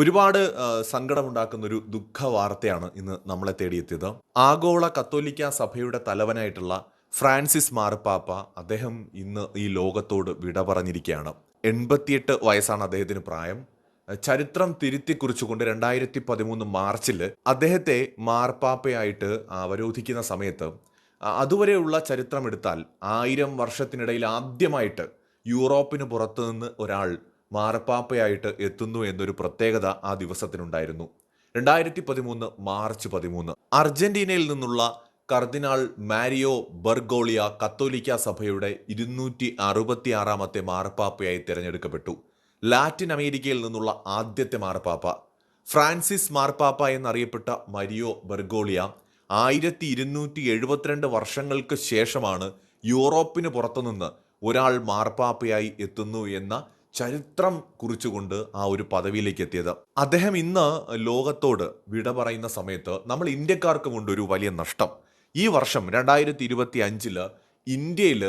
ഒരുപാട് സങ്കടമുണ്ടാക്കുന്ന ഒരു ദുഃഖ വാർത്തയാണ് ഇന്ന് നമ്മളെ തേടിയെത്തിയത്. ആഗോള കത്തോലിക്ക സഭയുടെ തലവനായിട്ടുള്ള ഫ്രാൻസിസ് മാർപ്പാപ്പ അദ്ദേഹം ഇന്ന് ഈ ലോകത്തോട് വിട പറഞ്ഞിരിക്കുകയാണ്. എൺപത്തിയെട്ട് വയസ്സാണ് അദ്ദേഹത്തിന് പ്രായം. ചരിത്രം തിരുത്തി കുറിച്ചുകൊണ്ട് രണ്ടായിരത്തി പതിമൂന്ന് മാർച്ചിൽ അദ്ദേഹത്തെ മാർപ്പാപ്പയായിട്ട് അവരോധിക്കുന്ന സമയത്ത് അതുവരെയുള്ള ചരിത്രം എടുത്താൽ ആയിരം വർഷത്തിനിടയിൽ ആദ്യമായിട്ട് യൂറോപ്പിന് പുറത്തുനിന്ന് ഒരാൾ മാർപ്പാപ്പയായിട്ട് എത്തുന്നു എന്നൊരു പ്രത്യേകത ആ ദിവസത്തിനുണ്ടായിരുന്നു. രണ്ടായിരത്തി പതിമൂന്ന് മാർച്ച് പതിമൂന്ന്. അർജന്റീനയിൽ നിന്നുള്ള കർദിനാൾ മാരിയോ ബർഗോളിയ കത്തോലിക്ക സഭയുടെ ഇരുന്നൂറ്റി അറുപത്തി ആറാമത്തെ മാർപ്പാപ്പയായി തിരഞ്ഞെടുക്കപ്പെട്ടു. ലാറ്റിൻ അമേരിക്കയിൽ നിന്നുള്ള ആദ്യത്തെ മാർപ്പാപ്പ ഫ്രാൻസിസ് മാർപ്പാപ്പ എന്നറിയപ്പെട്ട മരിയോ ബർഗോളിയ ആയിരത്തി ഇരുന്നൂറ്റി എഴുപത്തിരണ്ട് വർഷങ്ങൾക്ക് ശേഷമാണ് യൂറോപ്പിന് പുറത്തുനിന്ന് ഒരാൾ മാർപ്പാപ്പയായി എത്തുന്നു എന്ന ചരിത്രം കുറിച്ചുകൊണ്ട് ആ ഒരു പദവിയിലേക്ക് എത്തിയത്. അദ്ദേഹം ഇന്ന് ലോകത്തോട് വിട പറയുന്ന സമയത്ത് നമ്മൾ ഇന്ത്യക്കാർക്ക് കൊണ്ടൊരു വലിയ നഷ്ടം. ഈ വർഷം രണ്ടായിരത്തി ഇരുപത്തി അഞ്ചിൽ ഇന്ത്യയിൽ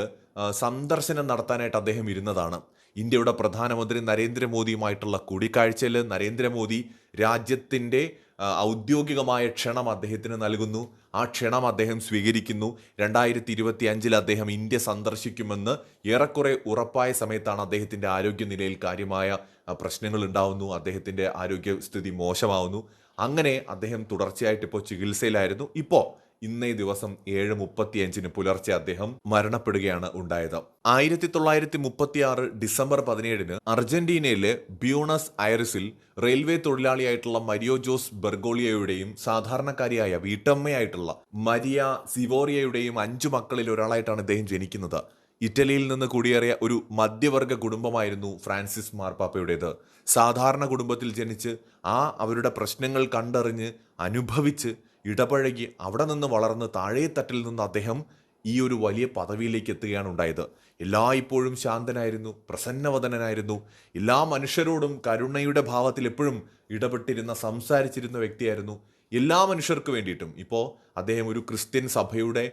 സന്ദർശനം നടത്താനായിട്ട് അദ്ദേഹം ഇരുന്നതാണ്. ഇന്ത്യയുടെ പ്രധാനമന്ത്രി നരേന്ദ്രമോദിയുമായിട്ടുള്ള കൂടിക്കാഴ്ചയിൽ നരേന്ദ്രമോദി രാജ്യത്തിന്റെ ഔദ്യോഗികമായ ക്ഷണം അദ്ദേഹത്തിന് നൽകുന്നു. ആ ക്ഷണം അദ്ദേഹം സ്വീകരിക്കുന്നു. രണ്ടായിരത്തി ഇരുപത്തി അഞ്ചിൽ അദ്ദേഹം ഇന്ത്യ സന്ദർശിക്കുമെന്ന് ഏറെക്കുറെ ഉറപ്പായ സമയത്താണ് അദ്ദേഹത്തിന്റെ ആരോഗ്യനിലയിൽ കാര്യമായ പ്രശ്നങ്ങൾ ഉണ്ടാവുന്നു. അദ്ദേഹത്തിന്റെ ആരോഗ്യസ്ഥിതി മോശമാവുന്നു. അങ്ങനെ അദ്ദേഹം തുടർച്ചയായിട്ട് ഇപ്പോൾ ചികിത്സയിലായിരുന്നു. ഇപ്പോൾ ഇന്നേ ദിവസം ഏഴ് മുപ്പത്തിയഞ്ചിന് പുലർച്ചെ അദ്ദേഹം മരണപ്പെടുകയാണ് ഉണ്ടായത്. ആയിരത്തി തൊള്ളായിരത്തി മുപ്പത്തി ആറ് ഡിസംബർ പതിനേഴിന് അർജന്റീനയിലെ ബ്യൂണസ് ഐറിസിൽ റെയിൽവേ തൊഴിലാളിയായിട്ടുള്ള മരിയോ ജോസ് ബെർഗോളിയയുടെയും സാധാരണക്കാരിയായ വീട്ടമ്മയായിട്ടുള്ള മരിയ സിവോറിയയുടെയും അഞ്ചു മക്കളിൽ ഒരാളായിട്ടാണ് ഇദ്ദേഹം ജനിക്കുന്നത്. ഇറ്റലിയിൽ നിന്ന് കുടിയേറിയ ഒരു മധ്യവർഗ കുടുംബമായിരുന്നു ഫ്രാൻസിസ് മാർപ്പാപ്പയുടേത്. സാധാരണ കുടുംബത്തിൽ ജനിച്ച് ആ അവരുടെ പ്രശ്നങ്ങൾ കണ്ടറിഞ്ഞ് അനുഭവിച്ച് ഇടപഴകി അവിടെ നിന്ന് വളർന്ന് താഴേത്തട്ടിൽ നിന്ന് അദ്ദേഹം ഈ ഒരു വലിയ പദവിയിലേക്ക് എത്തുകയാണ് ഉണ്ടായത്. എല്ലായ്പ്പോഴും ശാന്തനായിരുന്നു പ്രസന്നവദനായിരുന്നു എല്ലാ മനുഷ്യരോടും കരുണയുടെ ഭാവത്തിൽ എപ്പോഴും ഇടപെട്ടിരുന്ന സംസാരിച്ചിരുന്ന വ്യക്തിയായിരുന്നു എല്ലാ മനുഷ്യർക്ക് വേണ്ടിയിട്ടും. ഇപ്പോൾ അദ്ദേഹം ഒരു ക്രിസ്ത്യൻ സഭയുടെ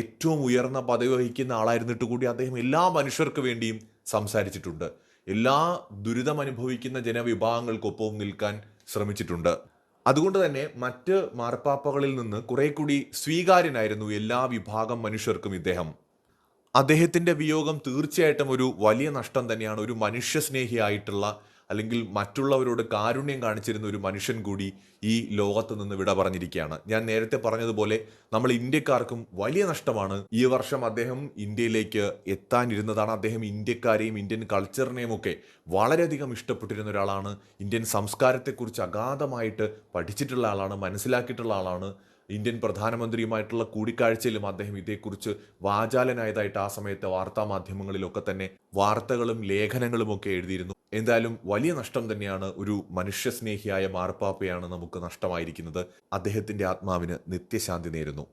ഏറ്റവും ഉയർന്ന പദവി വഹിക്കുന്ന ആളായിരുന്നിട്ട് കൂടി അദ്ദേഹം എല്ലാ മനുഷ്യർക്ക് വേണ്ടിയും സംസാരിച്ചിട്ടുണ്ട്. എല്ലാ ദുരിതമനുഭവിക്കുന്ന ജനവിഭാഗങ്ങൾക്കൊപ്പവും നിൽക്കാൻ ശ്രമിച്ചിട്ടുണ്ട്. അതുകൊണ്ട് തന്നെ മറ്റ് മാർപ്പാപ്പകളിൽ നിന്ന് കുറെ കൂടി സ്വീകാര്യനായിരുന്നു എല്ലാ വിഭാഗം മനുഷ്യർക്കും ഇദ്ദേഹം. അദ്ദേഹത്തിന്റെ വിയോഗം തീർച്ചയായിട്ടും ഒരു വലിയ നഷ്ടം തന്നെയാണ് ഒരു മനുഷ്യസ്നേഹിയായിട്ടുള്ള അല്ലെങ്കിൽ മറ്റുള്ളവരോട് കാരുണ്യം കാണിച്ചിരുന്ന ഒരു മനുഷ്യൻ കൂടി ഈ ലോകത്ത് നിന്ന് വിട പറഞ്ഞിരിക്കുകയാണ്. ഞാൻ നേരത്തെ പറഞ്ഞതുപോലെ നമ്മൾ ഇന്ത്യക്കാർക്കും വലിയ നഷ്ടമാണ്. ഈ വർഷം അദ്ദേഹം ഇന്ത്യയിലേക്ക് എത്താനിരുന്നതാണ്. അദ്ദേഹം ഇന്ത്യക്കാരെയും ഇന്ത്യൻ കൾച്ചറിനെയും ഒക്കെ വളരെയധികം ഇഷ്ടപ്പെട്ടിരുന്ന ഒരാളാണ്. ഇന്ത്യൻ സംസ്കാരത്തെക്കുറിച്ച് അഗാധമായിട്ട് പഠിച്ചിട്ടുള്ള ആളാണ് മനസ്സിലാക്കിയിട്ടുള്ള ആളാണ്. ഇന്ത്യൻ പ്രധാനമന്ത്രിയുമായിട്ടുള്ള കൂടിക്കാഴ്ചയിലും അദ്ദേഹം ഇതേക്കുറിച്ച് വാചാലനായതായിട്ട് ആ സമയത്ത് വാർത്താ മാധ്യമങ്ങളിലൊക്കെ തന്നെ വാർത്തകളും ലേഖനങ്ങളും ഒക്കെ എഴുതിയിരുന്നു. എന്തായാലും വലിയ നഷ്ടം തന്നെയാണ് ഒരു മനുഷ്യസ്നേഹിയായ മാർപ്പാപ്പയാണ് നമുക്ക് നഷ്ടമായിരിക്കുന്നത്. അദ്ദേഹത്തിന്റെ ആത്മാവിന് നിത്യശാന്തി നേരുന്നു.